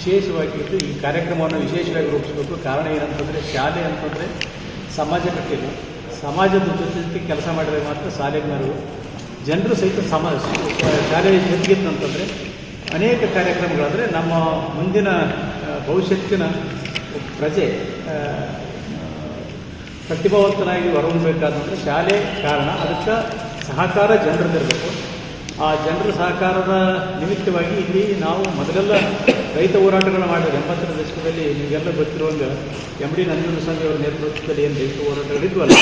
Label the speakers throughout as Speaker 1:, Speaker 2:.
Speaker 1: ವಿಶೇಷವಾಗಿ ಇದು ಈ ಕಾರ್ಯಕ್ರಮವನ್ನು ವಿಶೇಷವಾಗಿ ರೂಪಿಸಬೇಕು. ಕಾರಣ ಏನಂತಂದರೆ, ಶಾಲೆ ಅಂತಂದರೆ ಸಮಾಜ ಕಟ್ಟಿಲ್ಲ. ಸಮಾಜದ ಜೊತೆ ಜೊತೆ ಕೆಲಸ ಮಾಡಿದರೆ ಮಾತ್ರ ಶಾಲೆಗೆ ನಾವು ಜನರು ಸಹಿತ ಸಮ, ಶಾಲೆಯ ಜೊತೆಗಿತ್ತಂತಂದರೆ ಅನೇಕ ಕಾರ್ಯಕ್ರಮಗಳಾದರೆ ನಮ್ಮ ಮುಂದಿನ ಭವಿಷ್ಯತ್ತಿನ ಪ್ರಜೆ ಪ್ರತಿಭಾವಂತನಾಗಿ ಹೊರಹೊಮ್ಮಬೇಕಾದಂದ್ರೆ ಶಾಲೆ ಕಾರಣ. ಅದಕ್ಕೆ ಸಹಕಾರ ಜನರದಿರಬೇಕು ಆ ಜನರ ಸಹಕಾರದ ನಿಮಿತ್ತವಾಗಿ ಇಲ್ಲಿ ನಾವು ಮೊದಲೆಲ್ಲ ರೈತ ಹೋರಾಟಗಳು ಮಾಡಿದ್ರು ಎಂಬತ್ತರ ದಶಕದಲ್ಲಿ ನಿಮಗೆಲ್ಲ ಗೊತ್ತಿರುವಂಗೆ ಎಂ ಡಿ ನಂಜುಂಡಸ್ವಾಮಿ ಅವರ ನೇತೃತ್ವದಲ್ಲಿ ಏನು ರೈತ ಹೋರಾಟಗಳಿದ್ವಲ್ಲ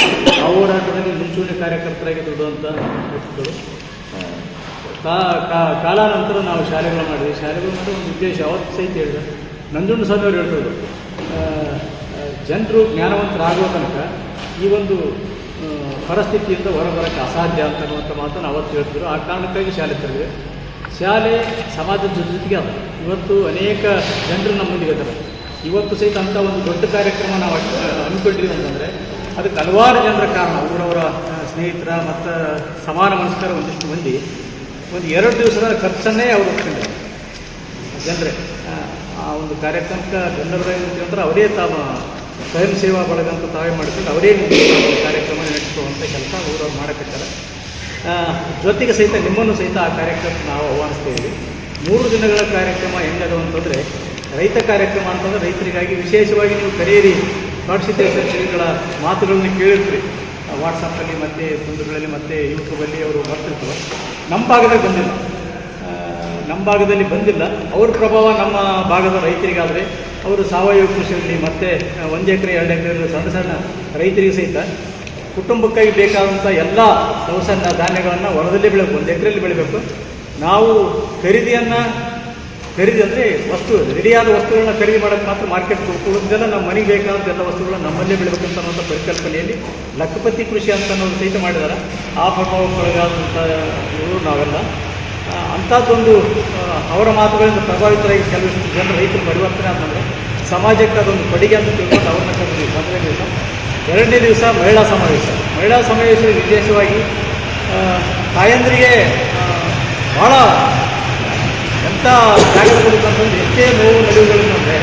Speaker 1: ಆ ಹೋರಾಟದಲ್ಲಿ ಮುಂಚೂಣಿ ಕಾರ್ಯಕರ್ತರಾಗಿ ದುಡಿದಂಥ ವ್ಯಕ್ತಿಗಳು. ಕಾ- ಕಾಲಾನಂತರ ನಾವು ಶಾಲೆಗಳು ಮಾಡಿದ್ವಿ. ಶಾಲೆಗಳು ಮಾಡೋ ಒಂದು ಉದ್ದೇಶ. ಅವತ್ತು ಸಹಿತ ಹೇಳಿದೆ. ನಂಜುಂಡಸ್ವಾಮಿ ಅವರು ಹೇಳ್ತಿದ್ರು ಜನರು ಜ್ಞಾನವಂತರಾಗುವ ತನಕ ಈ ಒಂದು ಪರಿಸ್ಥಿತಿಯಿಂದ ಹೊರಬರೋಕ್ಕೆ ಅಸಾಧ್ಯ ಅಂತ ಅನ್ನುವಂಥ ಮಾತನ್ನು ಅವತ್ತು ಹೇಳ್ತಿದ್ರು. ಆ ಕಾರಣಕ್ಕಾಗಿ ಶಾಲೆ ತೆರೆದಿವೆ ಶಾಲೆ ಸಮಾಜದ ಜೊತೆ ಜೊತೆಗೆ ಅದು ಇವತ್ತು ಅನೇಕ ಜನರು ನಮ್ಮ ಮುಂದೆ ಇದ್ದಾರೆ. ಇವತ್ತು ಸಹಿತ ಅಂತ ಒಂದು ದೊಡ್ಡ ಕಾರ್ಯಕ್ರಮ ನಾವು ಹಮ್ಮಿಕೊಂಡಿದ್ದೀವಿ ಅಂತಂದರೆ ಅದಕ್ಕೆ ಹಲವಾರು ಜನರ ಕಾರಣ ಅವರವರ ಸ್ನೇಹಿತರ ಮತ್ತು ಸಮಾನ ಮನಸ್ಕರ ಒಂದಿಷ್ಟು ಮಂದಿ ಒಂದು ಎರಡು ದಿವಸದ ಖರ್ಚನ್ನೇ ಅವರು ಒಪ್ಕೊಂಡಿದ್ದಾರೆ. ಜನರೇ ಆ, ಒಂದು ಕಾರ್ಯಕ್ರಮಕ್ಕೆ ಬೆಂಬಲರಾಗಿ ಅಂದ್ರೆ ಅವರೇ ತಾವ ಸ್ವಯಂ ಸೇವಾ ಬಳಗಂತ ತಾವೇ ಮಾಡಿಕೊಂಡು ಅವರೇ ಕಾರ್ಯಕ್ರಮ ನಡೆಸುವಂಥ ಕೆಲಸ ಅವರು ಆ, ಜೊತೆಗೆ ಸಹಿತ, ನಿಮ್ಮನ್ನು ಸಹಿತ ಆ ಕಾರ್ಯಕ್ರಮಕ್ಕೆ ನಾವು ಆಹ್ವಾನಿಸ್ತಾ ಇದ್ದೀವಿ. ಮೂರು ದಿನಗಳ ಕಾರ್ಯಕ್ರಮ ಹೆಂಗದು ಅಂತಂದರೆ, ರೈತ ಕಾರ್ಯಕ್ರಮ ಅಂತಂದರೆ ರೈತರಿಗಾಗಿ ವಿಶೇಷವಾಗಿ ನೀವು ಕರೆಯಿರಿ. ಕಾಡ್ಸಿದ್ದೇಶ್ವರ ಶ್ರೀಗಳ ಮಾತುಗಳನ್ನು ಕೇಳಿರ್ತೀರಿ. ವಾಟ್ಸಪ್ಪಲ್ಲಿ ಮತ್ತು ಕುಂದುಗಳಲ್ಲಿ ಮತ್ತು ಯೂಟ್ಯೂಬಲ್ಲಿ ಅವರು ಬರ್ತಿರ್ತಾರೆ. ನಮ್ಮ ಭಾಗದಾಗ ಬಂದಿಲ್ಲ. ನಮ್ಮ ಭಾಗದಲ್ಲಿ ಬಂದಿಲ್ಲ. ಅವ್ರ ಪ್ರಭಾವ ನಮ್ಮ ಭಾಗದ ರೈತರಿಗಾದರೆ. ಅವರು ಸಾವಯವ ಕೃಷಿಯಲ್ಲಿ ಮತ್ತು ಒಂದು ಎಕರೆ, ಎರಡು ಎಕರೆ ಸಣ್ಣ ಸಣ್ಣ ರೈತರಿಗೆ ಸಹಿತ ಕುಟುಂಬಕ್ಕಾಗಿ ಬೇಕಾದಂಥ ಎಲ್ಲ ದವಸ ಧಾನ್ಯಗಳನ್ನು ಹೊಲದಲ್ಲಿ ಬೆಳಬೇಕು, ಒಂದು ಎಕರೆಯಲ್ಲಿ ಬೆಳಿಬೇಕು. ನಾವು ಖರೀದಿಯನ್ನು, ಖರೀದಿ ಅಂದರೆ ವಸ್ತು, ರೆಡಿಯಾದ ವಸ್ತುಗಳನ್ನ ಖರೀದಿ ಮಾಡೋಕ್ಕೆ ಮಾತ್ರ ಮಾರ್ಕೆಟ್ ಉಳಿದೆಲ್ಲ ನಮ್ಮ ಮನೆಗೆ ಬೇಕಾದಂಥ ಎಲ್ಲ ವಸ್ತುಗಳನ್ನ ನಮ್ಮಲ್ಲೇ ಬೆಳಿಬೇಕಂತ ಪರಿಕಲ್ಪನೆಯಲ್ಲಿ ಲಖಪತಿ ಕೃಷಿ ಅಂತ ಅನ್ನೋದು ಸಹಿತ ಮಾಡಿದ್ದಾರೆ. ಆ ಪ್ರಭಾವಕ್ಕೊಳಗಾದಂಥ ಇವರು ನಾವೆಲ್ಲ. ಅಂಥದ್ದೊಂದು ಅವರ ಮಾತುಗಳಿಂದ ಪ್ರಭಾವಿತರಾಗಿ ಕೆಲವಷ್ಟು ಜನರು ರೈತರು ಪರಿವರ್ತನೆ ಅಂತಂದರೆ ಸಮಾಜಕ್ಕೆ ಅದೊಂದು ಕೊಡುಗೆ ಅಂತ ತಿಳ್ಕೊಂಡು ಅವ್ರನ್ನ ಕರೆದಿದ್ದೀವಿ ಬಂದರೆ ಎರಡನೇ ದಿವಸ ಮಹಿಳಾ ಸಮಾವೇಶ. ಮಹಿಳಾ ಸಮಾವೇಶ ವಿಶೇಷವಾಗಿ ತಾಯಂದ್ರಿಗೆ ಭಾಳ ಎಂಥ ಜಾಗದಲ್ಲಿ ಅಂತಂದ್ರೆ ಎಷ್ಟೇ ನೋವು ನಡೆಯುವುಗಳಿಂದ ಅಂದರೆ